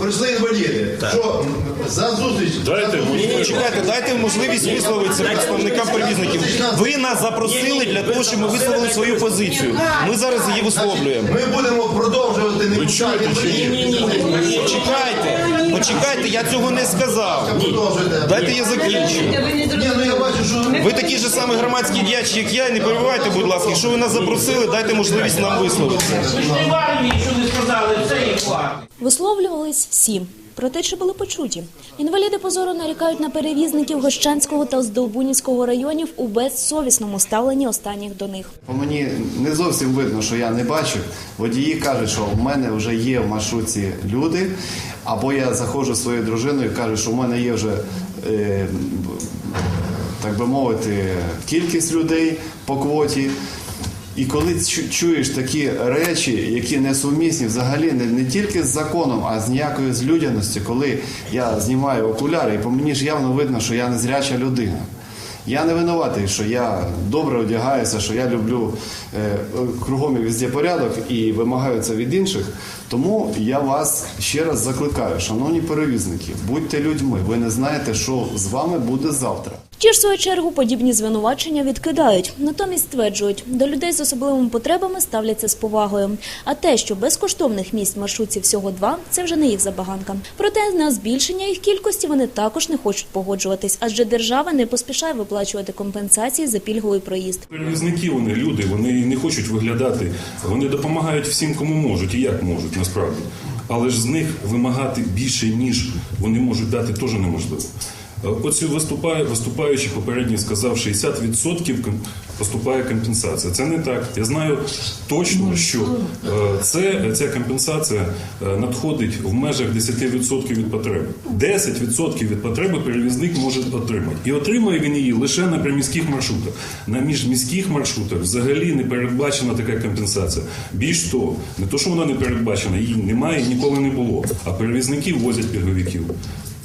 прийшли інваліди. Що за зустріч? Дайте за зустріч- мені Чекайте, дайте можливість висловитися представникам перевізників. Ви нас запросили для того, щоб ми висловили свою позицію. Ми зараз її висловлюємо. Ми будемо продовжувати не пускати інвалідів. Почекайте, почекайте, я цього не сказав. Продовжуйте. Дайте я закінчу. Ні, ну я бачу, що Ви такі ж самі громадські діячі, як я, і не перебивайте, будь ласка. Якщо ви нас запросили, дайте можливість нам висловитися. Ви ж не в армії, що не сказали. Висловлювались всі. Проте, чи були почуті. Інваліди позору нарікають на перевізників Гощанського та Здолбунівського районів у безсовісному ставленні останніх до них. По мені не зовсім видно, що я не бачу. Водії кажуть, що в мене вже є в маршрутці люди, або я заходжу зі своєю дружиною і кажу, що в мене є вже, е, так би мовити, кількість людей по квоті. І коли чуєш такі речі, які несумісні взагалі не, не тільки з законом, а з ніякою з людяності, коли я знімаю окуляри, і по мені ж явно видно, що я незряча людина. Я не винуватий, що я добре одягаюся, що я люблю е, кругом і везде порядок і вимагаю це від інших. Тому я вас ще раз закликаю, шановні перевізники, будьте людьми. Ви не знаєте, що з вами буде завтра. Ті ж свою чергу подібні звинувачення відкидають, натомість стверджують, до людей з особливими потребами ставляться з повагою. А те, що безкоштовних місць в маршрутці всього два, це вже не їх забаганка. Проте на збільшення їх кількості вони також не хочуть погоджуватись, адже держава не поспішає виплачувати компенсації за пільговий проїзд. Перевізники вони люди, вони не хочуть виглядати. Вони допомагають всім, кому можуть і як можуть насправді. Але ж з них вимагати більше, ніж вони можуть дати, теж неможливо. Е, Оці виступає, виступаючий попередній сказав, 60% поступає компенсація. Це не так. Я знаю точно, що е, це, ця компенсація е, надходить в межах 10% від потреби. 10% від потреби перевізник може отримати. І отримує він її лише на приміських маршрутах. На міжміських маршрутах взагалі не передбачена така компенсація. Більш того, не то, що вона не передбачена, її немає і ніколи не було. А перевізники возять пільговиків.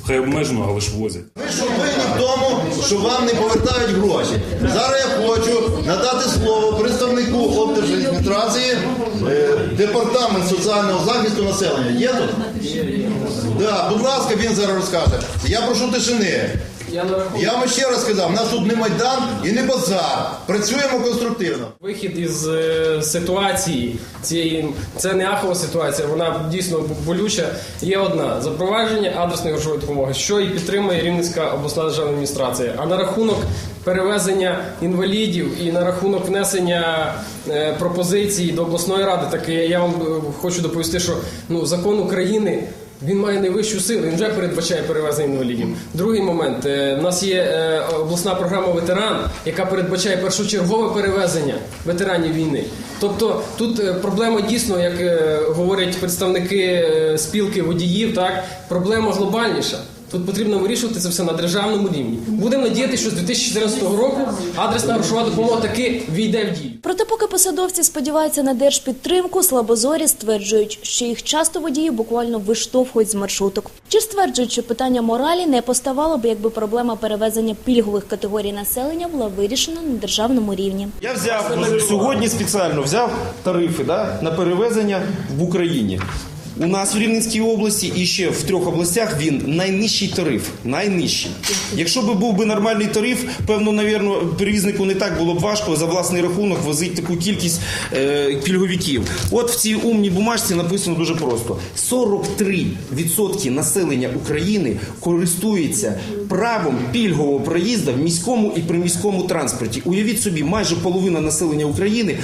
Хай обмежено, але ж возять. ви що винні в тому, що вам не повертають гроші. Зараз я хочу надати слово представнику облдержадміністрації, е, департамент соціального захисту населення. Є тут? Да, будь ласка, він зараз розкаже. Я прошу тишини. Я вам ще раз сказав, у нас тут не майдан і не базар. Працюємо конструктивно. Вихід із е, ситуації цієї це не ахова ситуація, вона дійсно болюча. Є одна запровадження адресної грошової допомоги, що і підтримує Рівненська обласна державна адміністрація. А на рахунок перевезення інвалідів і на рахунок внесення е, пропозицій до обласної ради, так я, я вам е, хочу доповісти, що ну закон України. Він має найвищу силу, він вже передбачає перевезення інвалідів. Другий момент. у нас є е, обласна програма ветеран, яка передбачає першочергове перевезення ветеранів війни. Тобто тут е, проблема дійсно, як е, говорять представники е, спілки водіїв, так проблема глобальніша. Тут потрібно вирішувати це все на державному рівні. Будемо надіятися, що з 2014 року адресна грошова допомога таки війде в дію. Проте, поки посадовці сподіваються на держпідтримку, слабозорі стверджують, що їх часто водії буквально виштовхують з маршруток. Чи стверджують, що питання моралі не поставало б, якби проблема перевезення пільгових категорій населення була вирішена на державному рівні. Я взяв сьогодні спеціально взяв тарифи да, на перевезення в Україні. У нас в Рівненській області і ще в трьох областях він найнижчий тариф. Найнижчий. Якщо б був би нормальний тариф, певно, навірно, перевізнику не так було б важко за власний рахунок возити таку кількість е, пільговиків. От в цій умній бумажці написано дуже просто: 43% населення України користується правом пільгового проїзду в міському і приміському транспорті. Уявіть собі, майже половина населення України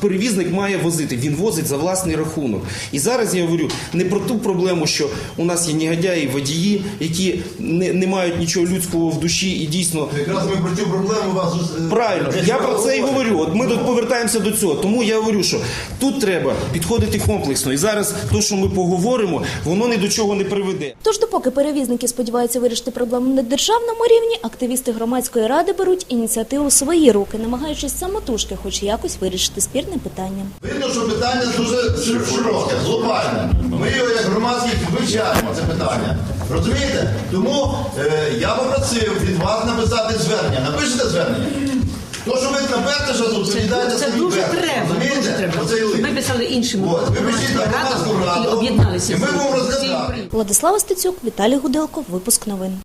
перевізник має возити. Він возить за власний рахунок. І зараз я говорю не про ту проблему, що у нас є негодяї, водії, які не, не мають нічого людського в душі і дійсно Якраз ми про цю проблему вас е, Правильно, я про це і говорю. От ми тут повертаємося до цього. Тому я говорю, що тут треба підходити комплексно. І зараз те, що ми поговоримо, воно ні до чого не приведе. Тож, допоки перевізники сподіваються вирішити проблему на державному рівні, активісти громадської ради беруть ініціативу в свої руки, намагаючись самотужки, хоч якось вирішити спірне питання. Видно, що питання дуже широке, глобальне. Ми його як громадськість вивчаємо це питання. Розумієте? Тому е, я попросив від вас написати звернення. Напишете звернення? То, що ви наперте, що тут віддаєте Це дуже треба, Розумієте? дуже треба. Оцей лист. Ми писали іншому От, ви пишіть на громадську і раду, об'єдналися. і ми будемо розглядати. Владислава Стецюк, Віталій Гуделко, випуск новин.